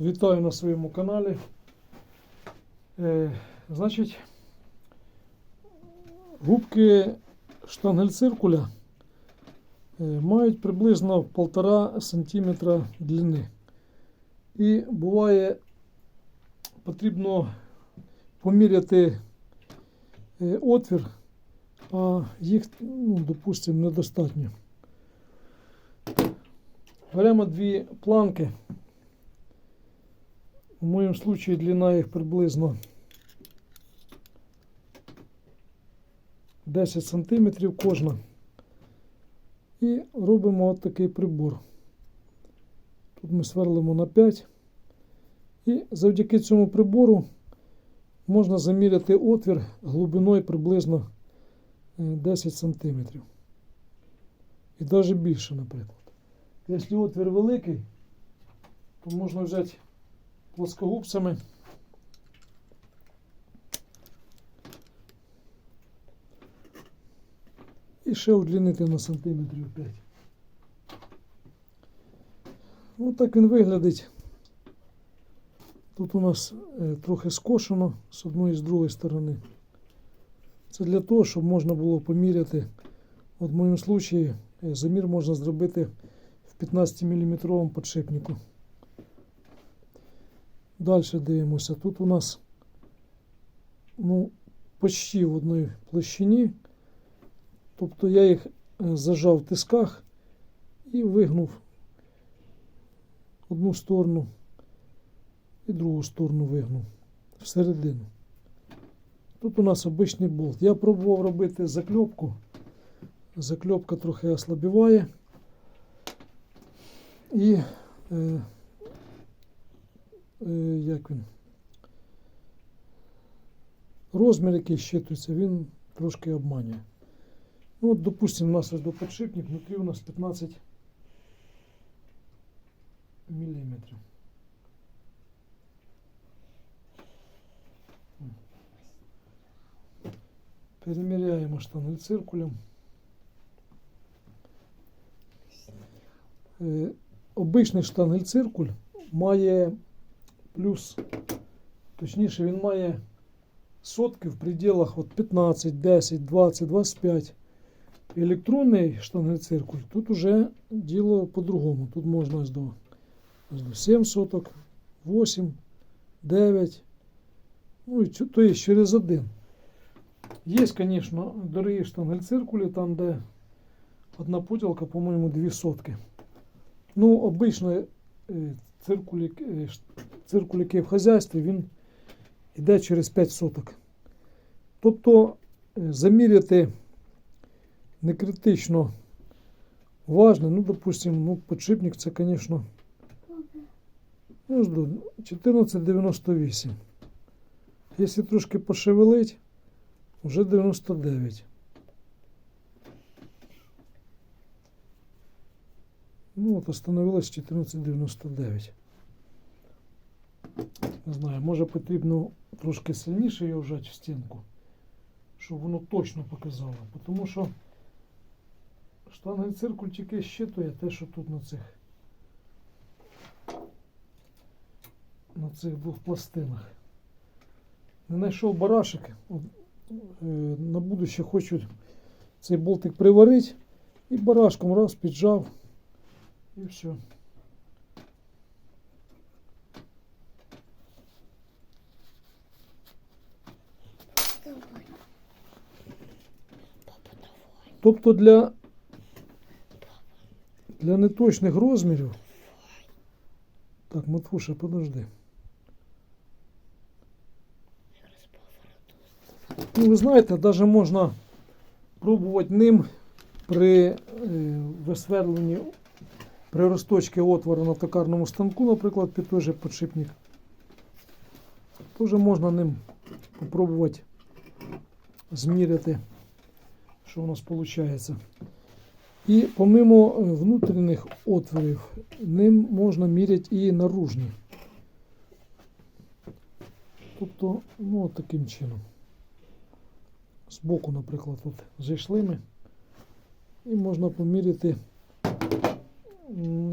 Вітаю на своєму каналі. Е, значить, губки штангель-циркуля е, мають приблизно 1,5 см длини. І буває потрібно поміряти е, отвір, а їх, ну, допустимо, недостатньо. Беремо дві планки. В моєму случае длина їх приблизно 10 см кожна. І робимо от такий прибор. Тут ми сверлимо на 5. І завдяки цьому прибору можна заміряти отвір глибиною приблизно е, 10 см. І навіть більше, наприклад. Якщо отвір великий, то можна взяти плоскогубцями. І ще удлінити на сантиметрів 5. Ось так він виглядить. Тут у нас е, трохи скошено з одної і з другої сторони. Це для того, щоб можна було поміряти. От в моєму случаї е, замір можна зробити в 15 мм подшипнику. Далі дивимося. Тут у нас ну, почти в одній площині. Тобто я їх е, зажав в тисках і вигнув одну сторону і другу сторону вигнув всередину. Тут у нас обичний болт. Я пробував робити закльопку. Закльопка трохи ослабіває. І е, як він? Розмір, який щитується, він трошки обманює. Ну, от, допустимо, у нас ось до подшипник, внутрі у нас 15 міліметрів. Переміряємо штангель циркулем. Е, Обичний штангель циркуль має плюс, точніше, він має сотки в пределах от 15, 10, 20, 25. Електронний штангель циркуль, тут уже діло по-другому. Тут можна ось до, ось до 7 соток, 8, 9, ну і то є через один. Є, звісно, дорогі штангель циркулі, там, де одна поділка, по-моєму, 2 сотки. Ну, обично е, циркуль, е, циркуль, який в хазяйстві, він йде через 5 соток. Тобто е, заміряти не критично важно. Ну, допустим, ну, подшипник це, звісно, ну, 1498. Якщо трошки пошевелить, вже 99. Ну, от остановилось 1499. Не знаю, може потрібно трошки сильніше його вжати в стінку, щоб воно точно показало. Тому що штангель циркуль тільки щитує те, що тут на цих на цих двох пластинах. Не знайшов барашек. Е, На будуще хочу цей болтик приварити і барашком раз піджав і все. Тобто для, для неточних розмірів. Так, Матвуша, подожди. Ну, ви знаєте, навіть можна пробувати ним при е, висверленні при розточці отвору на токарному станку, наприклад, під той же подшипник. Теж можна ним спробувати зміряти, що у нас виходить. І помимо е, внутрішніх отворів, ним можна міряти і наружні. Тобто, ну, от таким чином. Збоку, наприклад, тут зайшли ми. І можна поміряти,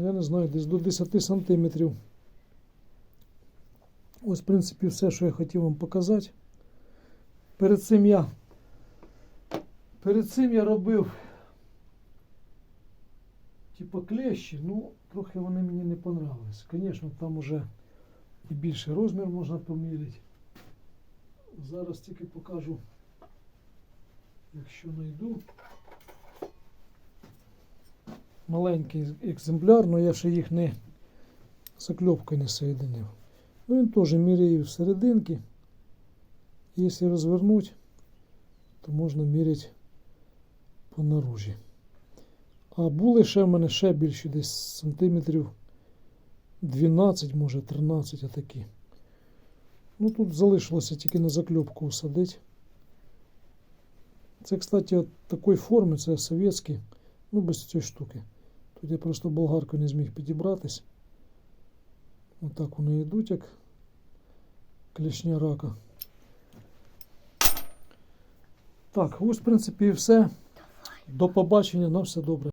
я не знаю, десь до 10 сантиметрів Ось, в принципі, все, що я хотів вам показати. Перед цим я, перед цим я робив типа клещі, ну, трохи вони мені не понравились. Звісно, там уже і більший розмір можна поміряти. Зараз тільки покажу, якщо знайду. Маленький екземпляр, але я ще їх не закльопкою не соєдинив. Ну, він теж міряє в серединки. Якщо розвернути, то можна міряти по наружі. А були ще в мене ще більші, десь сантиметрів 12, може 13 отакі. Ну тут залишилося тільки на закльопку усадити. Це, кстати, от такої форми, це совєтські, ну без цієї штуки. Тут я просто болгаркою не зміг підібратись. Отак вони йдуть, як клішня рака. Так, ось, в принципі, і все. До побачення, на все добре.